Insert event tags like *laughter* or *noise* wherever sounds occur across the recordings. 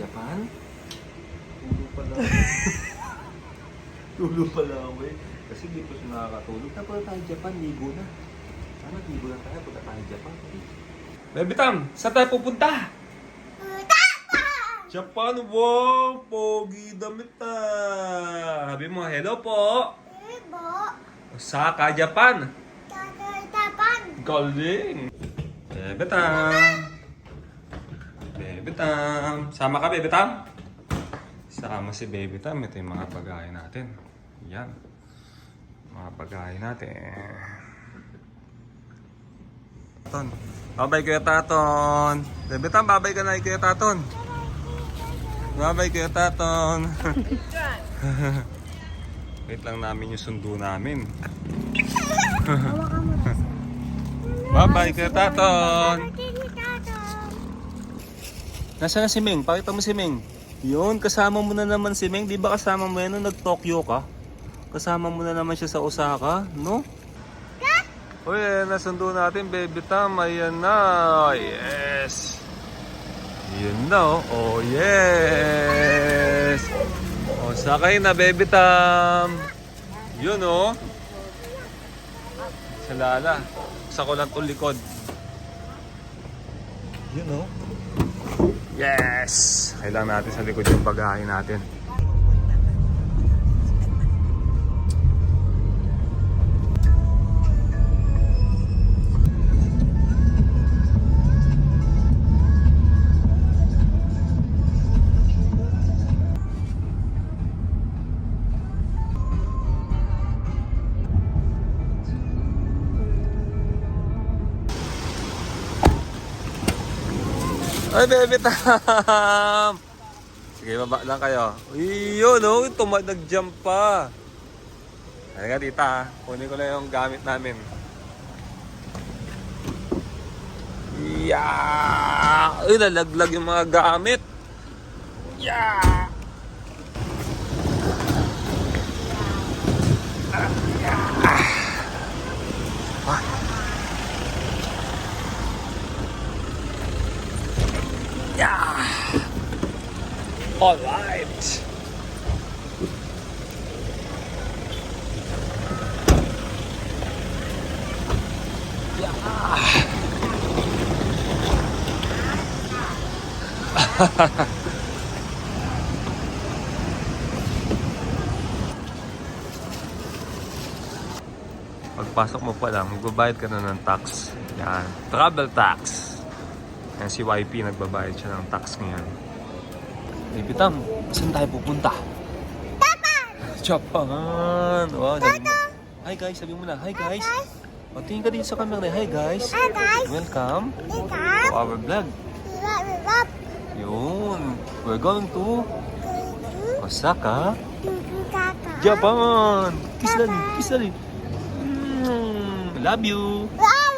Japan? Tulo pala. *laughs* Tulo pala ako eh. Kasi di pa siya nakakatulog. Tapos tayo Japan, ligo na. Sana ligo na tayo, punta tayo Japan. Baby Tam, saan tayo pupunta? Japan, wow! Pogi damit na! Sabi mo, hello po! Osaka, Japan! Galing! Bebe Tam! Bebe Tam! Sama ka, Bebe Tam? Sama si Baby Tam. Ito yung mga pagkain natin. Yan. Mga pagkain natin. Taton. Babay Kuya Taton. Bebe Tam, babay ka na kay Kuya Taton. Babay Kuya Taton. *laughs* Wait lang namin yung sundo namin. *laughs* Bye-bye Kuya Taton. Nasaan na si Ming? Pakita mo si Ming. Yun, kasama mo na naman si Ming. Di ba kasama mo yan nung nag-Tokyo ka? Kasama mo na naman siya sa Osaka, no? Uy, eh, nasundo natin, baby Tam. Ayan na. Yes. Yun na, oh. Oh, yes. Oh, sakay na, baby Tam. Yun, oh. Sa lala. Sa ko lang itong likod. Yun, oh. Yes! Kailangan natin sa likod yung bagahe natin. Ay, baby tam! Sige, baba lang kayo. Yun, oh, tumad nag-jump pa. Halika, tita. Kunin ko lang yung gamit namin. Yeah! Uy, nalaglag yung mga gamit. Yeah! All right. *laughs* Pagpasok mo pa lang, magbabayad ka na ng tax. Yan. Travel tax. Yan si YP, nagbabayad siya ng tax ngayon. Tam, saan tayo pupunta? Japan! Japan! Wow, sabi mo. Hi guys, sabi mo na. Hi guys. O, tingin ka dito sa camera. Hi guys. Hi guys, Welcome to our vlog. Yun. We're going to Osaka, Japan. Kiss dali. Kiss dali. Mm, love you. Love,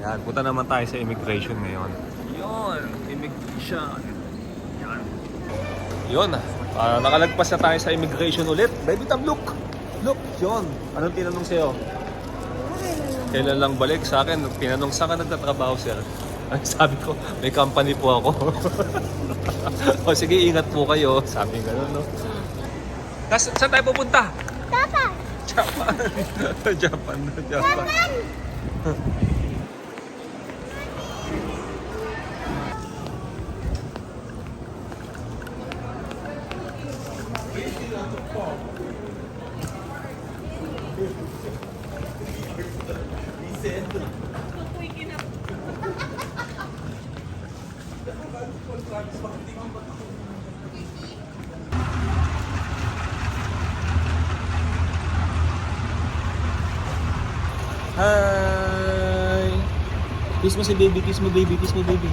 Yan, punta naman tayo sa immigration ngayon. Yun, immigration. Yan. Yun, ah, nakalagpas na tayo sa immigration ulit. Baby Tam, look! Look, yun. Anong tinanong sa'yo? Kailan lang balik sa akin? Tinanong, saan ka nagtatrabaho, sir? *laughs* Ay, sabi ko, may company po ako. *laughs* o sige, ingat po kayo. Sabi gano'n, no? Kas, saan tayo pupunta? Papa, Japan. Japan, *laughs* Japan. Hi! Kiss mo si baby, kiss mo baby, kiss mo baby.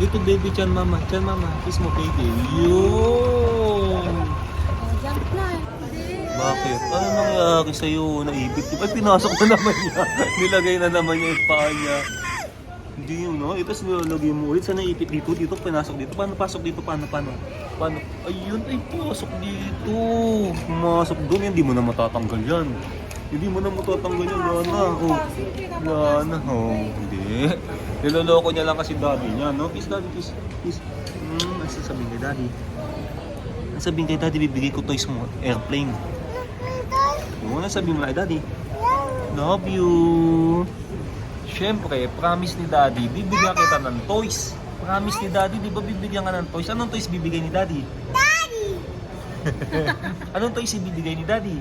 Dito baby, chan mama, chan mama, kiss mo baby. Yun! jump na. Bakit? Ano nangyari sa'yo? Naibig. Ay, pinasok na naman niya. *laughs* Nilagay na naman niya yung paa niya. Hindi yun, no? Ito nilalagay mo ulit. Saan naipit dito? Dito, pinasok dito. Paano pasok dito? Paano, paano? Paano? Ayun, ay, pasok dito. Pumasok doon. Hindi mo na matatanggal yan. Hindi mo na matatanggal yung Lana. Oh. Lana. Oh, hindi. Niloloko niya lang kasi daddy niya, no? Kiss daddy, kiss. Kiss. Hmm, ano sasabihin kay daddy? Ano sabihin kay daddy, bibigay ko toys mo, airplane. Oo, ano sabihin mo kay daddy? Love you. Siyempre, promise ni daddy, bibigyan kita ng toys. Promise ni daddy, di ba bibigyan ka ng toys? Anong toys bibigay ni daddy? Daddy! *laughs* Anong toys ibibigay ni daddy?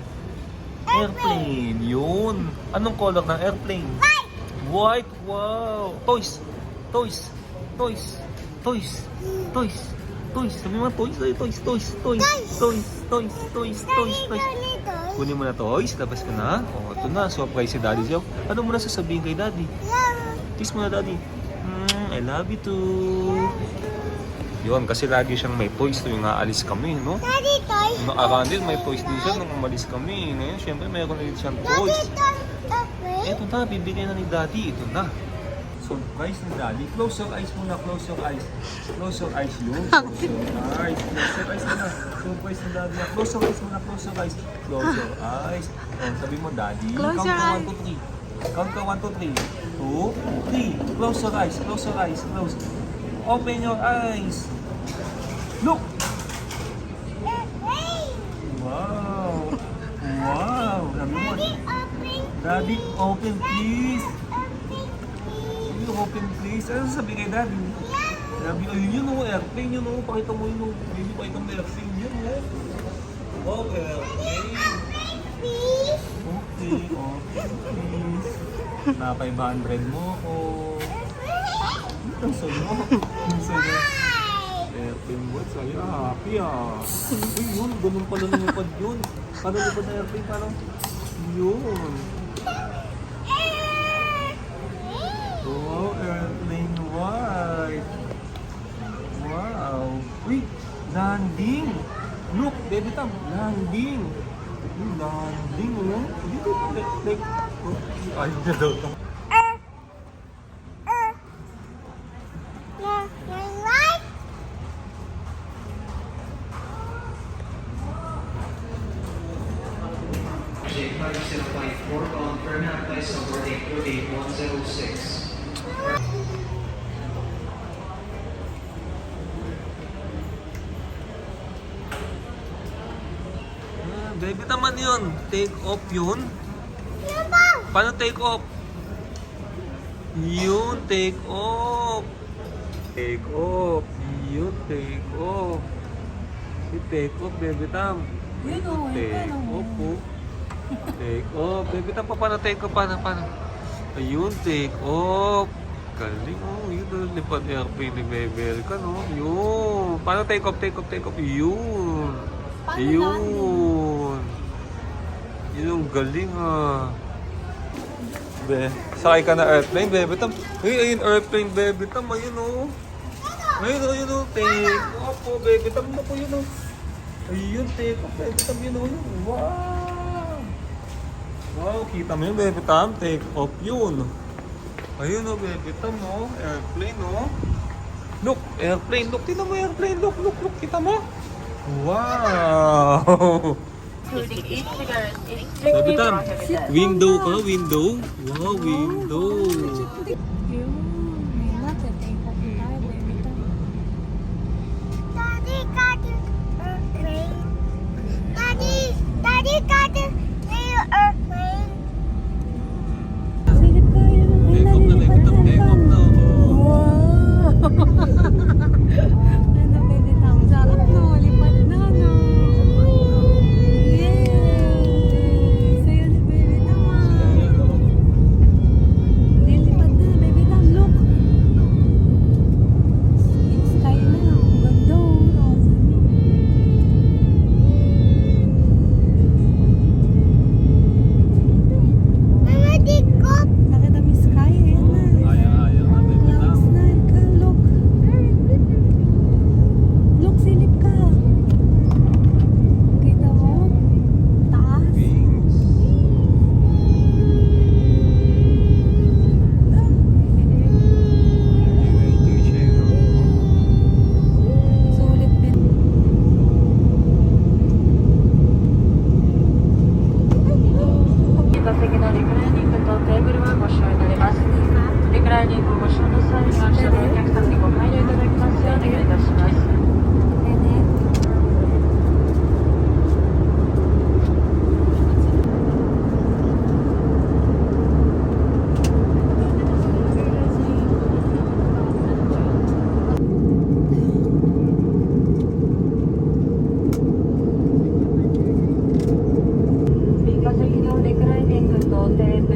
Airplane. Yun. Anong color ng airplane? White! White. Wow. Toys. Toys. Toys. Toys. Toys. Toys. Sabi mo toys. Toys. Toys. Toys. Toys. Toys. Toys. Toys. Toys. Kunin mo na toys. Labas ka na. O, ito na. Surprise si daddy sa'yo. Ano mo na sasabihin kay daddy? Love. Kiss mo na daddy. Mm, I love you too. Yun, kasi lagi siyang may toys tuwing aalis kami, no? Daddy din, may toys din siya nung umalis kami. Ngayon, syempre, mayroon din siyang toys. Eto na, bibigyan na ni Daddy. Ito na. Surprise ni Daddy. Close your eyes muna. Close your eyes. Close your eyes yun. *laughs* Close your eyes. Close your eyes muna. Surprise ni Daddy. Close your eyes muna. Close your eyes. Close your eyes. Oh, sabi mo, Daddy. Close count eyes. 1, 2, 3. Count ka 1, 2, 3. 2, 3. Close your eyes. Close your eyes. Close. Open your eyes. Look. Hey. Wow. Wow. Sabi mo, Daddy open. Daddy, open please. Can you open please? Ano sabi kay Daddy? Sabi, ayun yun o, airplane yun o. Pakita mo yun o. Baby, pakita mo airplane yun o. Wow, airplane. Okay, okay, please. Na 500 mo ako. Ang suno. Ang. Hi. Airplane mo, saya. Happy ah. Uy, yun. Ganun pala lumipad yun. Paano lumipad na airplane? Paano? Yun. Uy, landing! Look, baby tam, landing! Uy, landing, oh. ano? Dito, like, oh, ayaw na daw ito. Flight 0.4 on Permanent Place on Boarding 106. Yun. Take off yun. Paano take off? Yun, take off. Take off. Yun, take off. Si take off, baby tam. Yun o, Take yun o. off po. Take off. Baby tam, pa- paano take off? Paano, paano? Ayun, take off. Galing oh. Yun, oh, lipad airplane ni Bebel ka, no? Yun. Paano take off, take off, take off? Yun. Yun. Yun ang galing ah. Be, sakay ka na airplane, bebe tam. Uy, ayun airplane, bebe tam. Ayun oh. Ayun oh, ayun oh. Take off po, bebe tam mo po yun oh. Ayun, take off, bebe tam yun oh. Wow. Wow, kita mo yun, bebe tam. Take off yun. Ayun oh, bebe tam oh. Airplane oh. Look, airplane. Look, tingnan mo airplane. Look, look, look. Kita mo? Wow! *laughs* including integers, including projects. Window có window. Wow, window. Daddy got it. Daddy.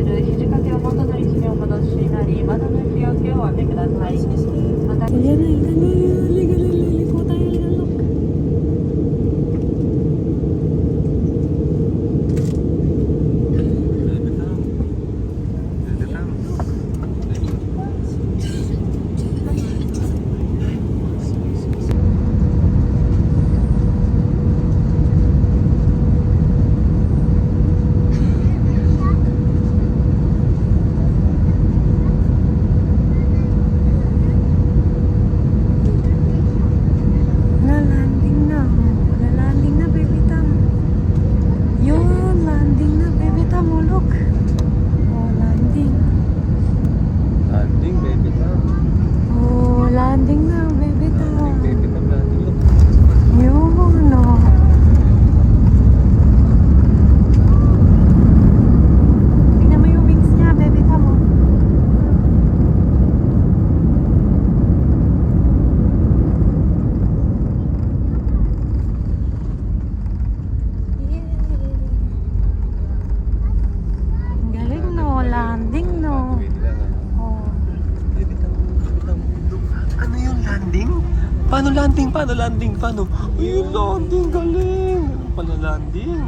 böyle landing. Paano landing? Paano? Uy, yung landing. Galing. Ano pala landing?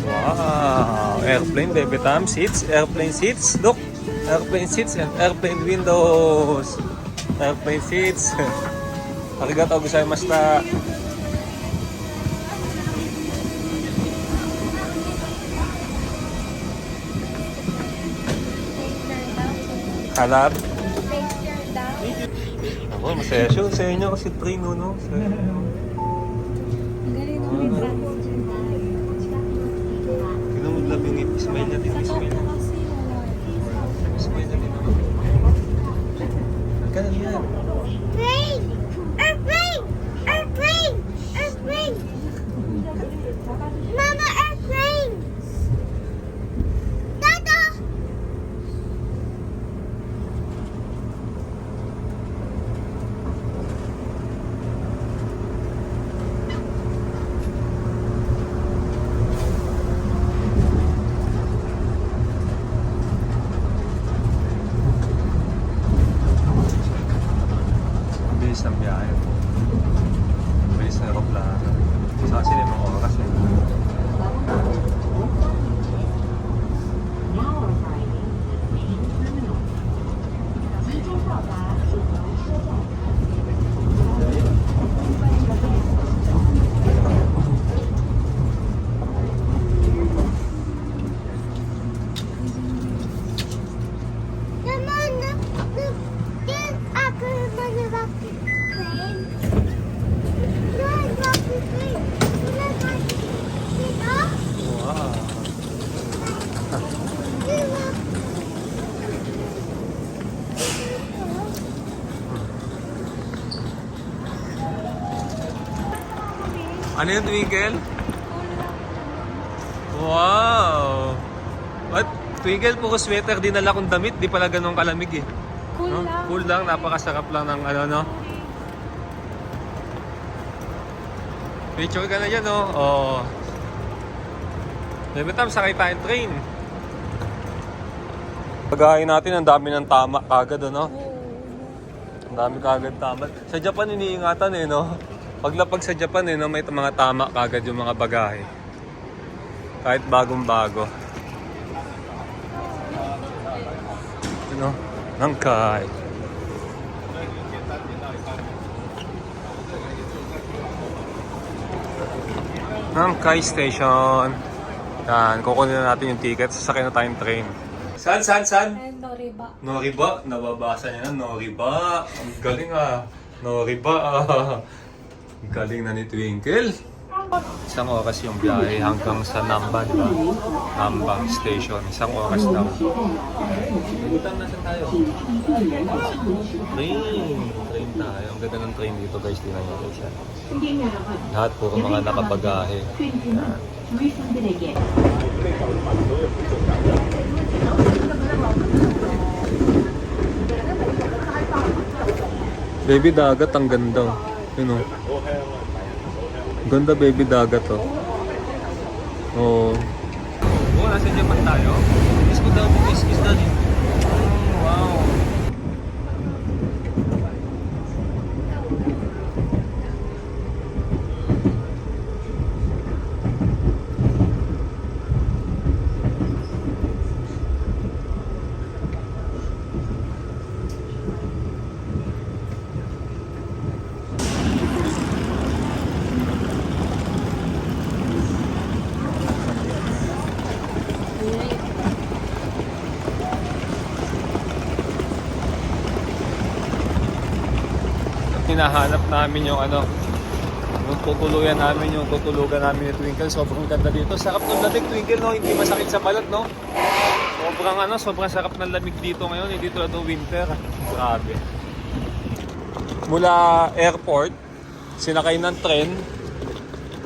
Wow! Airplane, baby Tam. Seats, airplane seats. Look! Airplane seats and airplane windows. Airplane seats. *laughs* Arigatou gozaimashita. Daw. Ako, masaya siya sa inyo kasi train, no? no? Sa- transgender. Tignan mo love yung smile Sa smile wala. Smile niya din. Ganun yan. Plane! Airplane! Airplane! Airplane! Mama, airplane! Dada! Ang bilis ng biyahe po. Ang bilis ng aeroplano. Sa kasi limang oras eh. Naman, na, na, yan ako naman yung rocket plane. Yan, rocket plane. Yan, rocket Dito? Wow. Dito. Ano yung twinkle? Wow! What? Twinkle, puro sweater dinala kong damit. Di pala ganun kalamig eh. Cool No? lang. Cool lang, napakasarap lang ng ano, no? Picture ka na dyan, no? Oo. Every time, sakay tayong train. Pagahin natin, ang dami ng tama kagad, ano? Ang dami kagad tama. Sa Japan, iniingatan eh, no? Paglapag sa Japan, eh, no? May mga tama kagad yung mga bagahe. Kahit bagong-bago. Ano? Nangkay. Nangkay Station. Yan, kukunin na natin yung ticket. Sasakay na tayong train. Saan, saan, saan? And Noriba. Noriba, nababasa niya na, Noriba. Ang galing ah. Noriba ah. Galing na ni Twinkle. Isang oras yung biyahe hanggang sa Namba, di ba? Namba Station. Isang oras daw. Butang nasan tayo? Train! Train tayo. Ang ganda ng train dito guys. Tingnan nyo guys. Lahat puro mga nakabagahe. Yan. Baby dagat, ang ganda. Yun o. Ganda baby dagat oh. Oo. Oo, nasa Japan tayo. Kiss ko daw, kiss, kiss daw. Wow. Hinahanap namin yung ano, yung tutuluyan namin, yung tutulugan namin ni Twinkle. Sobrang ganda dito. Sarap ng lamig, Twinkle, no? Hindi masakit sa balat, no? Sobrang ano, sobrang sarap ng lamig dito ngayon. Hindi tulad ng winter. Grabe. Mula airport, sinakay ng tren.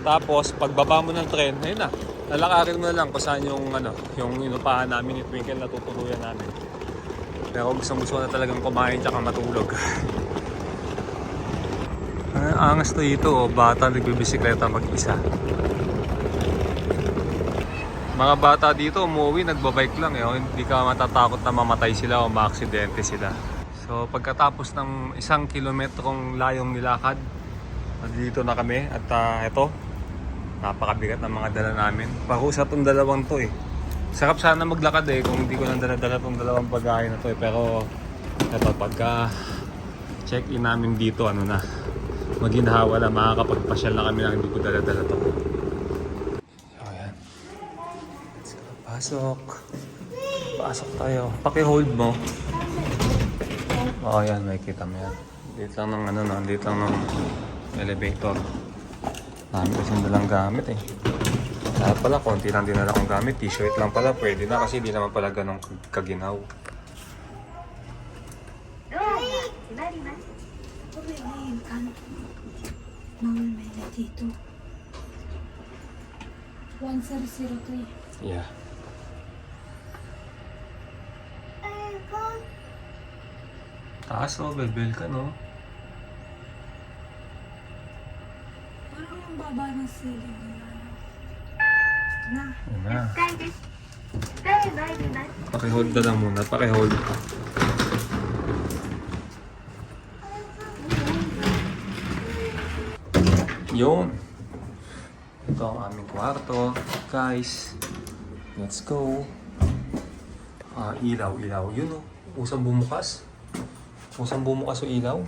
Tapos, pagbaba mo ng tren, ayun na. Lalakarin mo na lang kung saan yung, ano, yung inupahan namin ni Twinkle na tutuluyan namin. Pero gusto gusto na talagang kumain tsaka matulog. *laughs* Ah, angas to dito, oh. bata nagbibisikleta mag-isa. Mga bata dito umuwi, nagbabike lang eh. oh. Hindi ka matatakot na mamatay sila o maaksidente sila. So pagkatapos ng isang kilometrong layong nilakad, nandito na kami at ah, ito, napakabigat ng mga dala namin. Parusa tong dalawang to eh. Sarap sana maglakad eh kung hindi ko lang dala-dala tong dalawang bagahe na to eh. Pero ito, pagka check-in namin dito, ano na, maginhawa na, makakapagpasyal na kami lang hindi ko dala-dala to. So, ayan. Let's go. Pasok. Pasok tayo. Paki-hold mo. Oo, oh, yan. May kita mo yan. Dito lang ng ano, no? dito lang ng elevator. Dami kasi dalang gamit eh. Lahat pala, konti lang din akong gamit. T-shirt lang pala, pwede na kasi di naman pala ganong kaginaw. Okay, ngayon kan. Mamamay na dito. 1003. Yeah. Taas oh, bebel ka no? Parang ang baba ng ceiling nila. Na. Yun na. Bye, bye, bye. Pakihold na lang muna, pakihold. Yun. Ito ang aming kwarto. Guys, let's go. Ah, ilaw, ilaw. Yun oh. Usang bumukas. Usang bumukas o ilaw.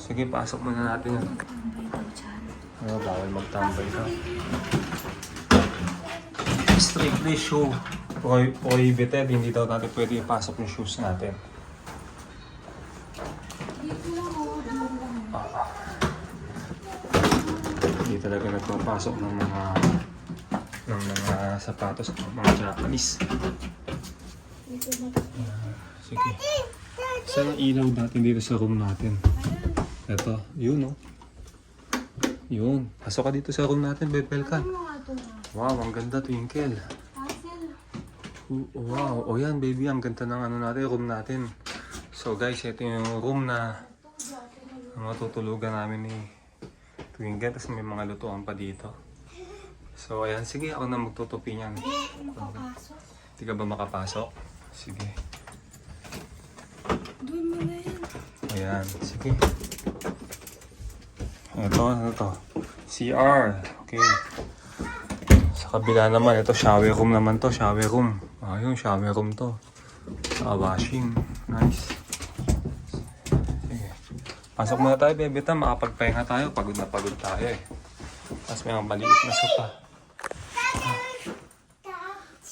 Sige, pasok muna natin yan. Dyan. Ano, bawal magtambay ka. Strictly shoe. Prohi- Prohibited, hindi daw natin pwede ipasok yung shoes natin. Dito lang oh. Dito lang. Hindi nagpapasok ng mga ng mga sapatos ng mga Japanese. Na. Sige. Saan ang ilaw natin dito sa room natin? Ito, yun oh. Yun. Pasok ka dito sa room natin, Bepel ka. Wow, ang ganda, Twinkle. Oh, Wow, o yan baby, ang ganda ng ano natin, room natin. So guys, ito yung room na matutulugan namin ni Twinkle. Tapos may mga lutuan pa dito. So ayan, sige ako na magtutupi niyan. Hindi ka ba makapasok? Sige. Doon mo na yan. Ayan, sige. Ito, ano to? CR. Okay. Sa kabila naman, ito shower room naman to, shower room. Ayun, shower room to. Sa washing. Nice. Pasok muna tayo, bebe. Ta, makapagpahinga tayo. Pagod na pagod tayo eh. Tapos may mga maliit na sopa.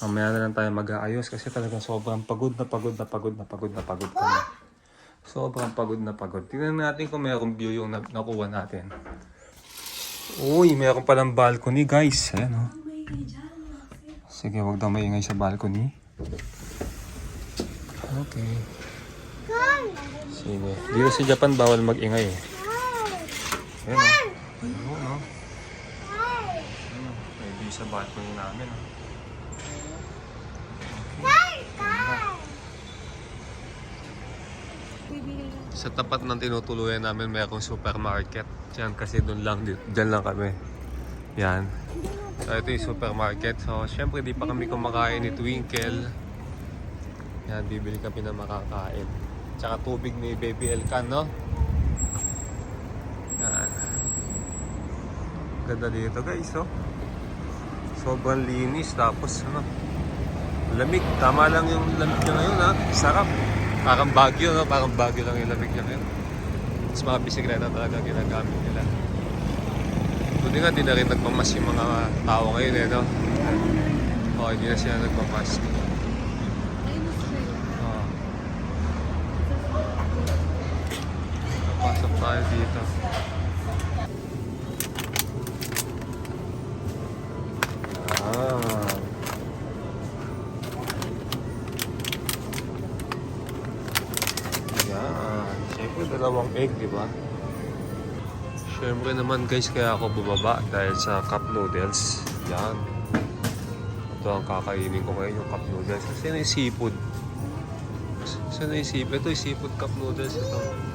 Mamaya na lang tayo mag-aayos kasi talagang sobrang pagod na pagod na pagod na pagod na pagod kami. Sobrang pagod na pagod. Tingnan natin kung mayroong view yung na- nakuha natin. Uy, mayroon palang balcony guys. Ayan oh. May dyan. Sige, wag daw maingay sa balcony. Okay. Sige. Dito sa Japan, bawal mag-ingay eh. Ayan oh. Ayun oh. Ayun, May view sa balcony namin oh. Sa tapat ng tinutuluyan namin mayroong supermarket. Diyan kasi doon lang, di- dyan lang kami. Yan. So ito yung supermarket. So syempre di pa kami kumakain ni Twinkle. Yan, bibili kami na makakain. Tsaka tubig ni Baby Elkan, no? Yan. Ganda dito guys, oh. Sobrang linis. Tapos ano, lamig. Tama lang yung lamig niya ngayon, ha? Sarap. Parang bagyo, no? Parang bagyo lang yung lamig niya ngayon. Tapos mga bisikleta talaga ginagamit nila. Buti nga, di na rin nagmamas yung mga tao ngayon, eh, no? Oo, hindi na sila nagmamas. Oo. Pasok tayo dito. Ah. Yan. Siyempre, dalawang egg, di ba? Siyempre naman guys, kaya ako bumaba dahil sa cup noodles. Yan. Ito ang kakainin ko ngayon, yung cup noodles. Kasi na yung seafood. Saan na yung seafood? Ito yung seafood cup noodles. Ito.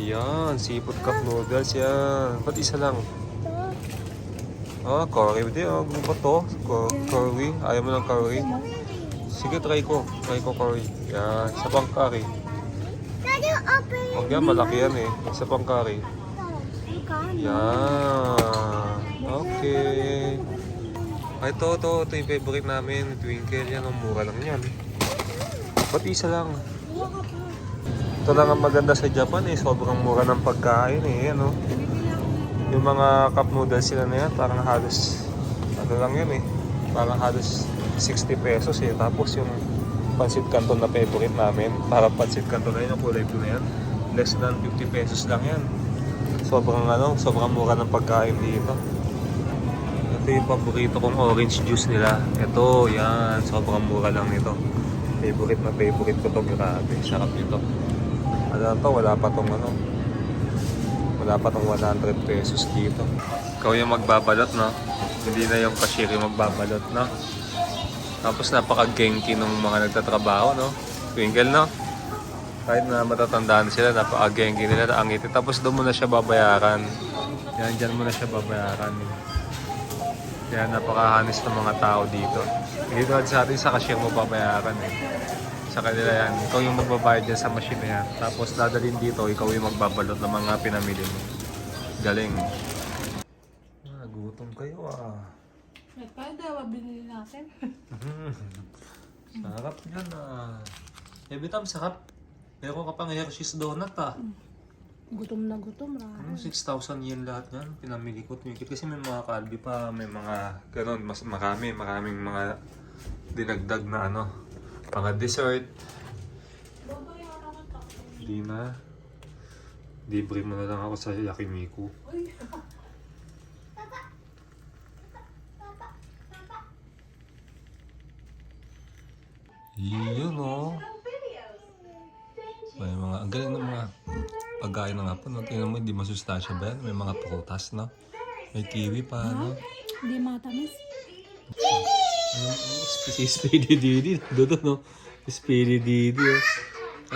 Ayan, seafood cup noodles yan. Ba't isa lang? Oh, curry. Hindi, oh. Ano ba to? Cur- Curry. Ayaw mo ng curry? Sige, try ko. Try ko curry. Yan. Isa pang curry. Huwag yan, malaki yan eh. Isa pang curry. Yan. Okay. Ay, ito, ito. Ito yung favorite namin. Twinkle. Yan, ang mura lang yan. Ba't isa lang? Ito lang ang maganda sa Japan eh. Sobrang mura ng pagkain eh. Ano? Yung mga cup noodles sila na yan, parang halos, ano lang yan eh. Parang halos 60 pesos eh. Tapos yung pancit canton na favorite namin, parang pancit canton na yun, yung kulay blue yan. Less than 50 pesos lang yan. Sobrang ano, sobrang mura ng pagkain dito. Ito yung paborito kong orange juice nila. Ito, yan. Sobrang mura lang nito. Favorite na favorite ko to. Grabe, sarap nito. Na to, wala pa tong ano. Wala pa tong 100 pesos dito. Ikaw yung magbabalot, no? Hindi na yung cashier yung magbabalot, no? Tapos napaka-genki ng mga nagtatrabaho, no? Twinkle, no? Kahit na matatandaan sila, napaka-genki nila, ang ngiti. Tapos doon mo na siya babayaran. Yan, dyan mo na siya babayaran. Kaya napakahanis ng mga tao dito. Hindi tulad sa atin, sa cashier mo babayaran eh. Sa kanila yan, ikaw yung magbabayad dyan sa machine na yan. Tapos dadalhin dito, ikaw yung magbabalot ng mga pinamili mo. Galing. Ah, gutom kayo ah. May dawa binili natin. *laughs* sarap yan ah. Eh, Bitam, sarap. Meron ka pang Hershey's donut ah. Gutom na gutom, ra. Ano, 6,000 yen lahat yan. Pinamili ko. Tumikit kasi may mga kalbi pa, may mga ganun, mas marami, maraming mga dinagdag na ano, mga dessert. Hindi na. Libre mo na lang ako sa yakimiku. *laughs* Yun oh. May mga, ang galing ng mga pagkain na nga po. No? Tingnan mo, hindi masustansya ba yan? May mga prutas, no? May kiwi pa, no? Hindi matamis. Si Speedy Didi, doon, no? Speedy Didi, oh.